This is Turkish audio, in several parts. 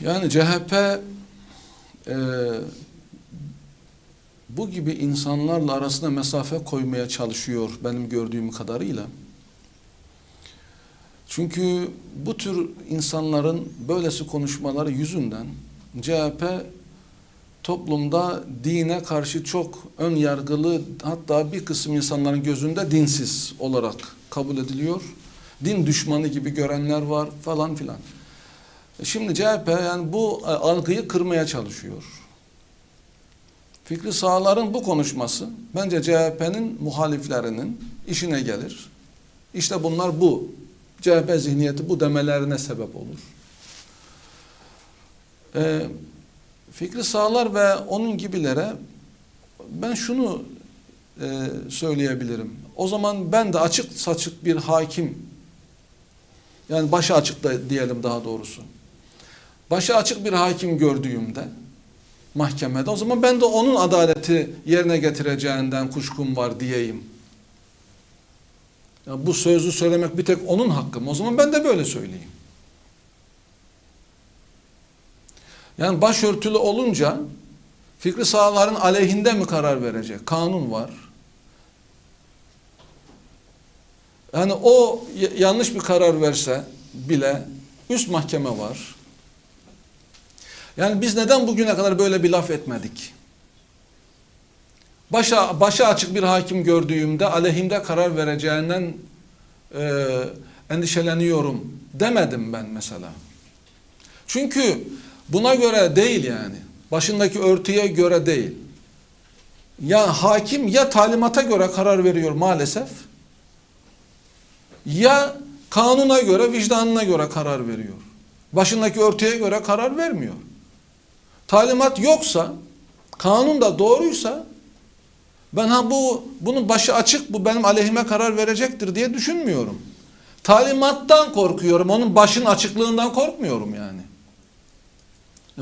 Yani CHP e, bu gibi insanlarla arasında mesafe koymaya çalışıyor benim gördüğüm kadarıyla. Çünkü bu tür insanların böylesi konuşmaları yüzünden CHP toplumda dine karşı çok ön yargılı hatta bir kısım insanların gözünde dinsiz olarak kabul ediliyor. Din düşmanı gibi görenler var falan filan. Şimdi CHP yani bu e, algıyı kırmaya çalışıyor. Fikri sağların bu konuşması bence CHP'nin muhaliflerinin işine gelir. İşte bunlar bu. CHP zihniyeti bu demelerine sebep olur. Ee, Fikri Sağlar ve onun gibilere ben şunu e, söyleyebilirim. O zaman ben de açık saçık bir hakim yani başı açık da diyelim daha doğrusu. Başı açık bir hakim gördüğümde mahkemede o zaman ben de onun adaleti yerine getireceğinden kuşkum var diyeyim. Ya bu sözü söylemek bir tek onun hakkı mı? O zaman ben de böyle söyleyeyim. Yani başörtülü olunca fikri sağların aleyhinde mi karar verecek? Kanun var. Yani o yanlış bir karar verse bile üst mahkeme var. Yani biz neden bugüne kadar böyle bir laf etmedik? Başa, başa açık bir hakim gördüğümde aleyhimde karar vereceğinden e, endişeleniyorum demedim ben mesela. Çünkü buna göre değil yani. Başındaki örtüye göre değil. Ya hakim ya talimata göre karar veriyor maalesef. Ya kanuna göre, vicdanına göre karar veriyor. Başındaki örtüye göre karar vermiyor. Talimat yoksa, kanun da doğruysa ben ha bu bunun başı açık bu benim aleyhime karar verecektir diye düşünmüyorum. Talimattan korkuyorum. Onun başın açıklığından korkmuyorum yani.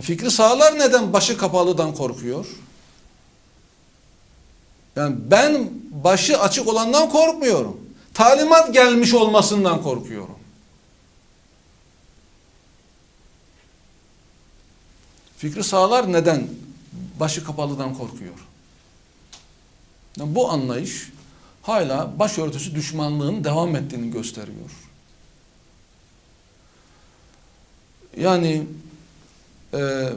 Fikri sağlar neden başı kapalıdan korkuyor? Yani ben başı açık olandan korkmuyorum. Talimat gelmiş olmasından korkuyorum. Fikri sağlar neden başı kapalıdan korkuyor? Yani bu anlayış hala başörtüsü düşmanlığın devam ettiğini gösteriyor. Yani e,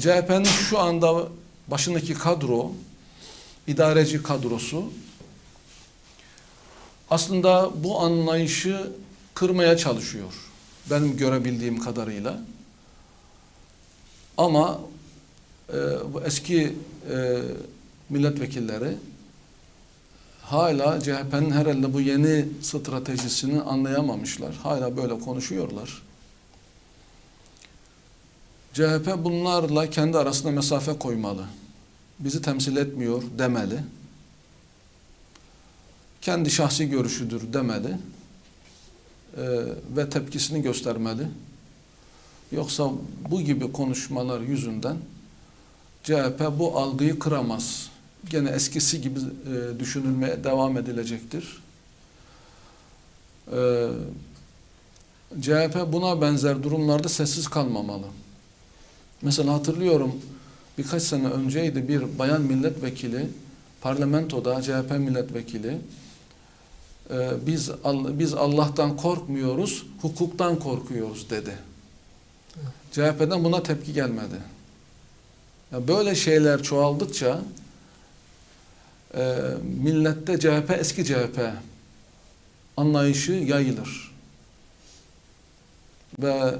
CHP'nin şu anda başındaki kadro, idareci kadrosu aslında bu anlayışı kırmaya çalışıyor. Benim görebildiğim kadarıyla. Ama e, bu eski e, milletvekilleri hala CHP'nin herhalde bu yeni stratejisini anlayamamışlar. Hala böyle konuşuyorlar. CHP bunlarla kendi arasında mesafe koymalı. Bizi temsil etmiyor demeli. Kendi şahsi görüşüdür demeli. Ee, ve tepkisini göstermeli. Yoksa bu gibi konuşmalar yüzünden CHP bu algıyı kıramaz. Gene eskisi gibi e, düşünülmeye devam edilecektir. E, CHP buna benzer durumlarda sessiz kalmamalı. Mesela hatırlıyorum birkaç sene önceydi bir bayan milletvekili parlamentoda CHP milletvekili e, biz biz Allah'tan korkmuyoruz, hukuktan korkuyoruz dedi. CHP'den buna tepki gelmedi. Ya böyle şeyler çoğaldıkça e, millette CHP eski CHP anlayışı yayılır. Ve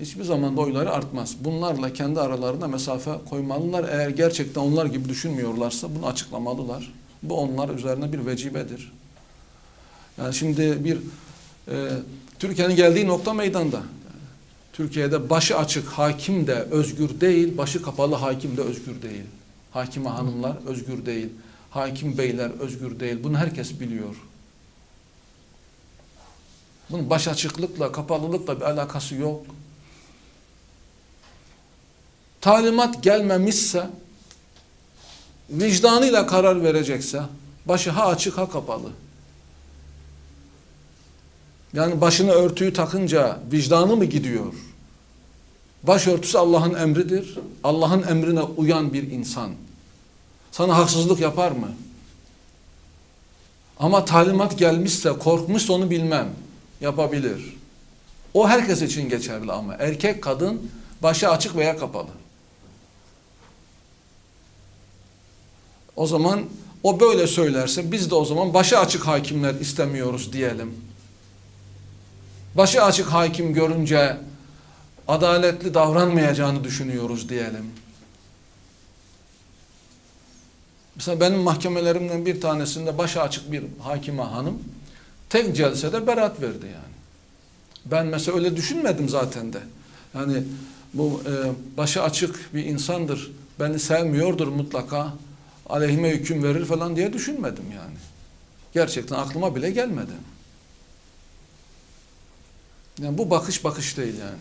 hiçbir zaman da oyları artmaz. Bunlarla kendi aralarında mesafe koymalılar. Eğer gerçekten onlar gibi düşünmüyorlarsa bunu açıklamalılar. Bu onlar üzerine bir vecibedir. Yani şimdi bir e, Türkiye'nin geldiği nokta meydanda. Türkiye'de başı açık hakim de özgür değil, başı kapalı hakim de özgür değil. Hakime hanımlar özgür değil, hakim beyler özgür değil. Bunu herkes biliyor. Bunun baş açıklıkla, kapalılıkla bir alakası yok. Talimat gelmemişse, vicdanıyla karar verecekse, başı ha açık ha kapalı. Yani başına örtüyü takınca vicdanı mı gidiyor? Başörtüsü Allah'ın emridir. Allah'ın emrine uyan bir insan. Sana haksızlık yapar mı? Ama talimat gelmişse, korkmuşsa onu bilmem. Yapabilir. O herkes için geçerli ama. Erkek, kadın, başı açık veya kapalı. O zaman o böyle söylerse biz de o zaman başı açık hakimler istemiyoruz diyelim. Başı açık hakim görünce adaletli davranmayacağını düşünüyoruz diyelim. Mesela benim mahkemelerimden bir tanesinde başı açık bir hakime hanım tek celsede beraat verdi yani. Ben mesela öyle düşünmedim zaten de. Yani bu e, başı açık bir insandır. Beni sevmiyordur mutlaka. Aleyhime hüküm verir falan diye düşünmedim yani. Gerçekten aklıma bile gelmedi. Yani bu bakış bakış değil yani.